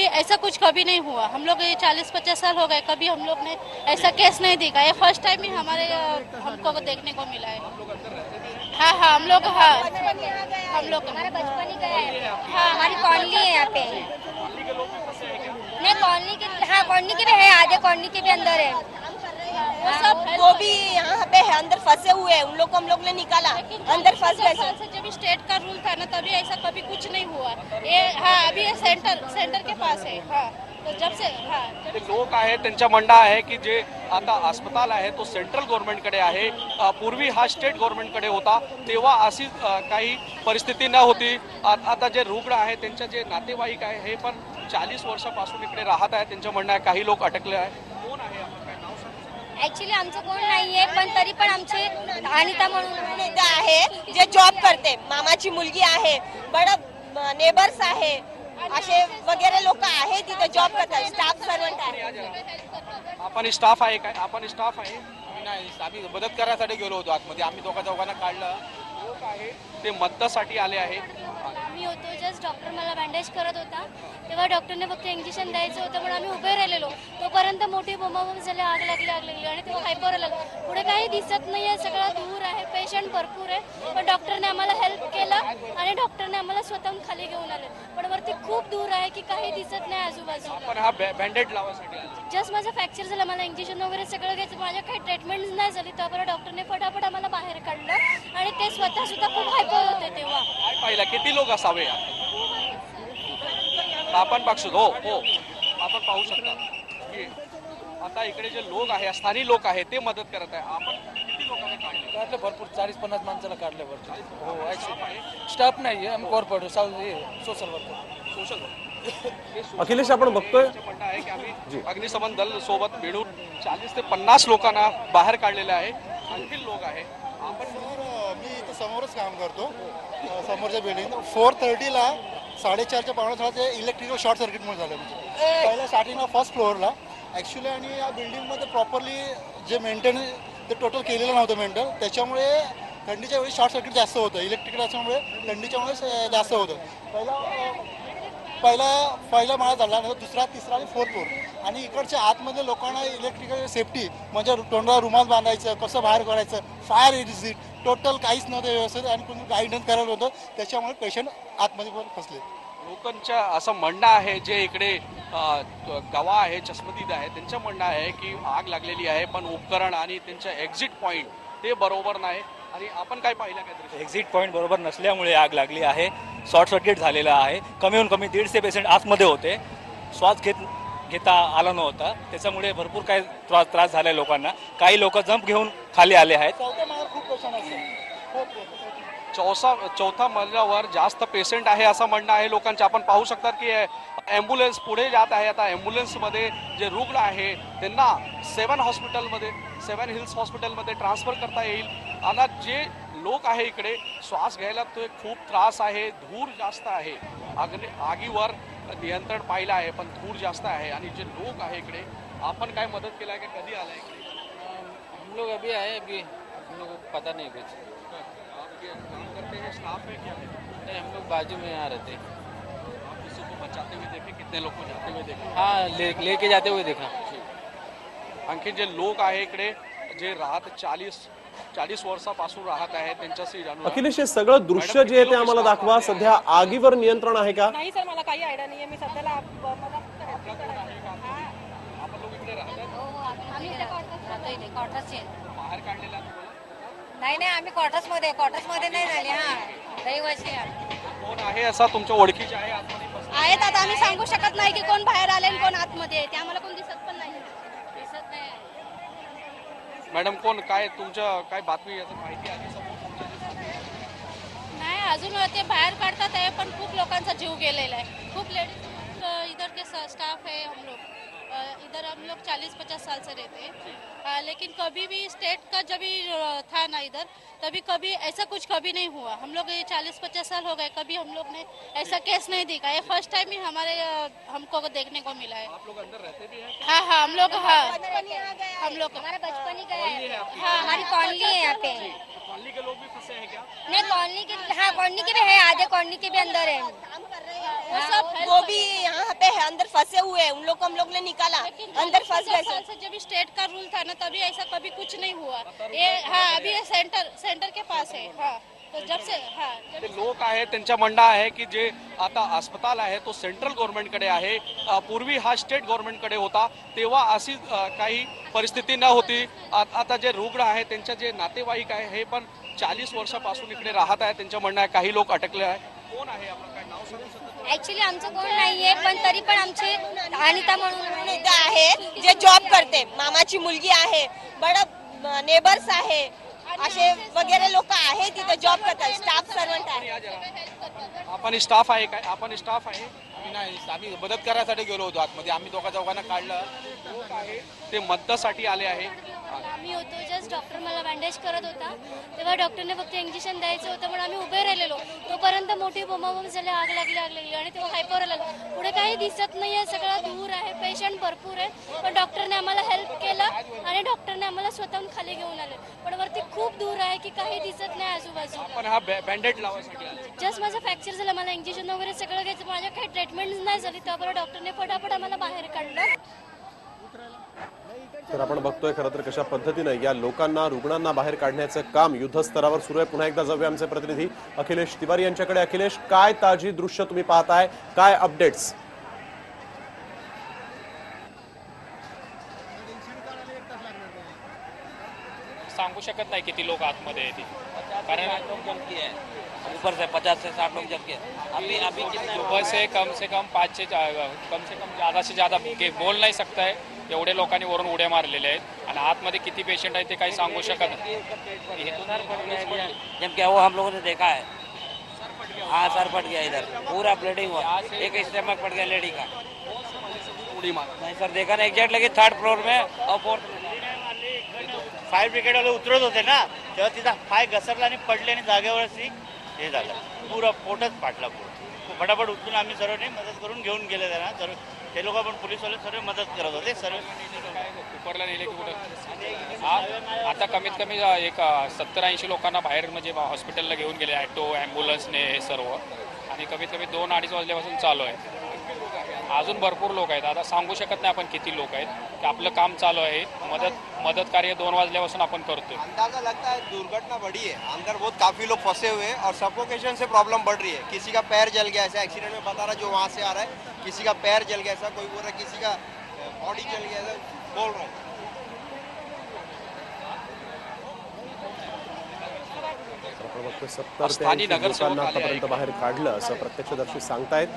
कभी ऐसा कुछ कभी नहीं हुआ। हम लोग ये चालीस पचास साल हो गए कभी हम लोग ने ऐसा केस नहीं देखा। ये फ़र्स्ट टाइम ही हमारे हमको देखने को मिला है। हाँ हाँ हम लोग हाँ। हम लोग हमारा बचपन ही गया है। हाँ हमारी कॉलोनी है यहाँ पे। नहीं कॉलोनी के हाँ कॉलोनी के भी है आधे कॉलोनी के भी अंदर है। वो सब वो भी यहाँ पे है अंदर फंसे हुए हैं उन लोग को हम लोग ने निकाला। अंदर फंस गए। जब स्टेट का रूल था ना तभी ऐसा कभी कुछ नहीं हुआ। ये हाँ अभी ये सेंटर सेंटर के पास है हाँ। तो जब से हाँ जब ते लोक आहे त्यांचं म्हणणं आहे की जे आता अस्पताल आहे तो सेंट्रल गव्हर्नमेंटकडे आहे. अ, पूर्वी हा स्टेट गव्हर्नमेंटकडे होता. तेव्हा अशी अ, काही परिस्थिती न होती. आ- आता जे रुग्ण आहे त्यांचे जे नातेवाईक आहे हे पण चाळीस वर्षापासून इकडे राहत आहे त्यांचं म्हणणं आहे काही लोक अटकले आहे आपण काय नाव सांगू शकता? ऍक्च्युली आमचं कोण नाहीये पण तरी पण आमचे अनिता म्हणून नेता आहे जे जॉब करते. मामाची मुलगी आहे बड नेबर्स आहे असे वगैरे लोक आहे तिथे जॉब करतात. स्टाफ सर्वंट आहे. आपण स्टाफ आहे काय? आपण स्टाफ आहे? आम्ही नाही. आम्ही मदत करायसाठी गेलो होतो आतमध्ये. आम्ही दोघा चौघांना काढलं. लोक आहे ते मदतासाठी आले आहे आम्ही होतो जस्ट डॉक्टर मला बँडेज करत होता. तेव्हा डॉक्टरने फक्त इंजेक्शन द्यायचं होतं पण आम्ही उभे राहिलेलो. तोपर्यंत मोठी बोंबाबोंब झाली आग लागली आग लागली. आणि तेव्हा हायपर आलं. पुढे काही दिसत नाही आहे सगळं दूर आहे पेशंट भरपूर आहे. पण डॉक्टरने आम्हाला हेल्प केलं आणि डॉक्टरने आम्हाला स्वतःहून खाली घेऊन आले. पण वरती खूप दूर आहे की काही दिसत नाही आजूबाजूला हा बँडेड लावासाठी जस्ट माझं फ्रॅक्चर झालं मला इंजेक्शन वगैरे सगळं घ्यायचं माझ्या काही ट्रीटमेंट नाही झाली. त्याबरोबर डॉक्टरने फटाफट आम्हाला बाहेर काढलं आणि ते स्वतः सुद्धा खूप हायपर होते तेव्हा. किती लोक असावे? यात? आपण बघतो हो हो. आपण पाहू शकता. की आता इकडे जे लोक आहे स्थानिक लोक आहे ते मदत करत आहे. आपण किती लोकांना काढले? काढले भरपूर चाळीस पन्नास माणसाला काढले वरती हो ऍक्च्युली स्टाफ नाही आहे आम्ही corporate social worker social Akhilesh आपण बघतोय. आहे की आम्ही अग्निशमन दल सोबत मिळून चाळीस ते पन्नास लोकांना बाहेर काढलेले आहे. आणखी लोक आहे. आपण मी इथं समोरच काम करतो. समोरच्या बिल्डिंग फोर थर्टीला साडेचारच्या पावणे ते इलेक्ट्रिकल शॉर्ट सर्किटमुळे झालं म्हणजे. पहिल्या स्टार्टिंगला फर्स्ट फ्लोअरला ॲक्च्युली आणि या बिल्डिंगमध्ये प्रॉपरली जे मेंटेन ते टोटल केलेलं नव्हतं मेंटेन त्याच्यामुळे थंडीच्या वेळी शॉर्ट सर्किट जास्त होतं. इलेक्ट्रिकल असल्यामुळे थंडीच्यामुळे जास्त होतं. पहिला पहिला पहिला माळा झाला नंतर दुसरा तिसरा आणि फोर्थ फ्लोर आणि इकडच्या आतमध्ये लोकांना इलेक्ट्रिकल सेफ्टी म्हणजे तोंडाला रुमाल बांधायचं कसं बाहेर करायचं फायर एक्झिट टोटल काहीच नव्हतं व्यवस्थित आणि कोणी गायडन्स करायला होतं. त्याच्यामुळे पेशंट आतमध्ये पण फसले. लोकांच्या असं म्हणणं आहे जे इकडे गवा आहे चष्मदीद आहे त्यांचं म्हणणं आहे की आग लागलेली आहे पण उपकरण आणि त्यांचं एक्झिट पॉईंट ते बरोबर नाही. आणि आपण काय पाहिलं काय? एक्झिट पॉईंट बरोबर नसल्यामुळे आग लागली आहे. शॉर्ट सर्किट झालेलं आहे. कमीहून कमी दीडशे पेशंट आतमध्ये होते. श्वास घेत घेता आला नव्हता. त्याच्यामुळे भरपूर काही त्रास त्रास झाला लोकांना. काही लोक जंप घेऊन खाली आले आहेत. चौसा चौथा मजल्यावर जास्त पेशंट आहे असं म्हणणं आहे लोकांचं. आपण पाहू शकतात की ॲम्ब्युलन्स पुढे जात आहे. आता ॲम्ब्युलन्समध्ये जे रुग्ण आहे त्यांना सेवन हॉस्पिटलमध्ये सेवन हिल्स हॉस्पिटलमध्ये ट्रान्सफर करता येईल. आणि जे लोक आहे इकडे श्वास घ्यायला तो खूप त्रास आहे धूर जास्त आहे. अग्नि आगीवर नियंत्रण पाहिलं आहे पण धूर जास्त आहे. आणि जे लोक आहे इकडे आपण काय मदत केलं आहे का? कधी आलं इकडे? हम लोग अभी आए अभी हम लोग को पता नहीं कुछ। आप ये काम करते हैं स्टाफ है क्या? है नहीं हम लोग बाजू में यहाँ रहते आप किसी को बचाते हुए देखे? कितने लोग को जाते हुए देखे? हाँ ले लेके जाते हुए देखा। आणखी जे लोक आहे इकडे जे राहत चाळीस चाळीस वर्षापासून राहत आहे त्यांच्याशी जाणून अखिलेश हे सगळं दृश्य जे आहे ते आम्हाला दाखवा सध्या आगीवर नियंत्रण आहे का? नाही सर मला काही आयडिया नाहीये. मी सध्याला आहे. तुम्हाला? नाही नाही आम्ही क्वार्टर्समध्ये. क्वार्टर्समध्ये नाही झाले हा. रहिवासी आहे. कोण आहे असा तुमच्या ओळखीचे आहे? आहेत आता आम्ही सांगू शकत नाही की कोण बाहेर आले आणि कोण आतमध्ये आहे ते आम्हाला कोण दिसत पण नाही दिसत नाही मॅडम कोण काय तुमच्या काय बातमी याचं माहिती आली नाही अजून ते बाहेर काढतात आहे पण खूप लोकांचा जीव गेलेला आहे. खूप लेडीज इधर के स्टाफ आहे हम लोग. इधर हम लोग चालीस पचास साल से रहते हैं। हाँ, लेकिन कभी भी स्टेट का जब भी था ना इधर तभी कभी ऐसा कुछ कभी नहीं हुआ। हम लोग ये चालीस पचास साल हो गए कभी हम लोग ने ऐसा केस नहीं देखा। ये फ़र्स्ट टाइम ही हमारे हमको देखने को मिला है। आप लोग अंदर रहते भी हैं? हाँ हाँ हम लोग हाँ। हम लोग हमारा बचपन ही गया है। हाँ हमारी कॉलोनी है यहाँ पे। तो कॉलोनी के लोग भी फंसे हैं क्या? नहीं कॉलोनी के हाँ कॉलोनी के भी है आधे कॉलोनी के भी अंदर है। वो सब वो भी यहाँ पे है अंदर फंसे हुए हैं उन लोग को हम लोग ने निकाला। अंदर फंस गए से जब स्टेट का रूल था ना तभी ऐसा कभी कुछ नहीं हुआ। ये हाँ अभी ये सेंटर सेंटर के पास है हाँ। तो जब से हाँ जब लोक आहे त्यांचं म्हणणं आहे की जे आता अस्पताल आहे तो सेंट्रल गव्हर्नमेंटकडे आहे. पूर्वी हा स्टेट गव्हर्नमेंटकडे होता. तेव्हा अशी काही परिस्थिती न होती. आता जे रुग्ण आहे त्यांचे जे नातेवाईक आहे हे पण चाळीस वर्षापासून इकडे राहत आहे. त्यांचं म्हणणं आहे काही लोक अटकले आहे कोण आहे आपलं? काय नाव सांगू शकता? ऍक्च्युली आमचं कोण नाहीये पण तरी पण आमचे अनिता म्हणून आहे जे जॉब करते. मामाची मुलगी आहे बड नेबर्स आहे असे वगैरे लोक आहेत तिथे जॉब करतात. स्टाफ सर्वंट आहे. आपण स्टाफ आहे काय? आपण स्टाफ आहे? नाही आम्ही मदत करायसाठी गेलो होतो आतमध्ये. आम्ही दोघा चौघांना काढलं. ते मदतासाठी आले आहे. आम्ही होतो जस्ट डॉक्टर मला बँडेज करत होता. तेव्हा डॉक्टरने फक्त इंजेक्शन द्यायचं होतं म्हणून आम्ही उभे राहिलेलो. तोपर्यंत मोठी बोंबाबोंब झाली आग लागली आग लागली. आणि तेव्हा हायपर आला. पुढे काही दिसत नाही आहे सगळं दूर आहे पेशंट भरपूर आहे. पण डॉक्टरने आम्हाला हेल्प केला आणि डॉक्टरने आम्हाला स्वतःहून खाली घेऊन आले. पण वरती खूप दूर आहे की काही दिसत नाही आजूबाजू. हा बँडेड लावायसाठी जस्ट माझं फ्रॅक्चर झालं मला इंजेक्शन वगैरे सगळं घ्यायचं माझ्या काही ट्रीटमेंट नाही झाली त्याबरोबर डॉक्टरने फटाफट आम्हाला बाहेर काढलं. तर आपण बघतोय खरं तर कशा पद्धतीनं या लोकांना रुग्णांना बाहेर काढण्याचं काम युद्धस्तरावर सुरू आहे. पुन्हा एकदा जाऊया आमचे प्रतिनिधी अखिलेश तिवारी यांच्याकडे. अखिलेश काय ताजी दृश्य तुम्ही पाहताय? काय अपडेट्स सांगू शकत नाही किती लोक आतमध्ये ती कारण ऊपर से पचास से साठ लोग जम के अभी अभी कितना सुबह से कम से कम पाचशे कम से कम ज़्यादा से ज़्यादा के बोल नाही सकता है। एवढे लोकांनी वरून उड्या मारलेले आहेत आणि आतमध्ये किती पेशंट आहेत ते काही सांगू शकत नाही. जम के वो हम लोगों ने देखा है। हाँ सर फट गया इधर। पूरा ब्लीडिंग हुआ। एक स्टमक फट गया लेडी का। उडी मार। नहीं सर देखा ना एग्जैक्ट लगी थर्ड फ्लोर में और फोर्थ फायर ब्रिगेडवाले उतरत होते ना तेव्हा तिथं पाय घसरला आणि पडले आणि जागेवरच हे झालं. पुरा पोटच फाटला पूर्ण फटाफट उचलून आम्ही सर्वांनी नाही मदत करून घेऊन गेले त्यांना. सर्व ते लोक पण पोलीसवाले सर्व मदत करत होते. सर्व कुपरला नेले की कुठं? आता कमीत कमी एक सत्तर ऐंशी लोकांना बाहेर म्हणजे हॉस्पिटलला घेऊन गेले. ॲटो ॲम्ब्युलन्सने हे सर्व. आणि कमीत कमी दोन अडीच वाजल्यापासून चालू आहे. अजून भरपूर लोक आहेत. आता सांगू शकत नाही आपण किती लोक आहेत. ते आपलं काम चालू आहे. मदत मदत कार्य दोन वाजल्यापासून आपण करतोय. अंदाजा लगता है दुर्घटना बड़ी है. अंदर बहुत काफी लोग फंसे हुए हैं और सफोकेशन से प्रॉब्लम बढ़ रही है. किसी का पैर जल गया ऐसा एक्सीडेंट में बता रहा जो वहाँ से आ रहा है. किसी का पैर जल गया ऐसा कोई बोल रहा है. किसी का बॉडी जल गया ऐसा बोल रहा है. सत्तर ते स्थानिक ऐंशी नगरसेवक लोकांना आतापर्यंत. बाहेर काढलं असं प्रत्यक्षदर्शी सांगतायत.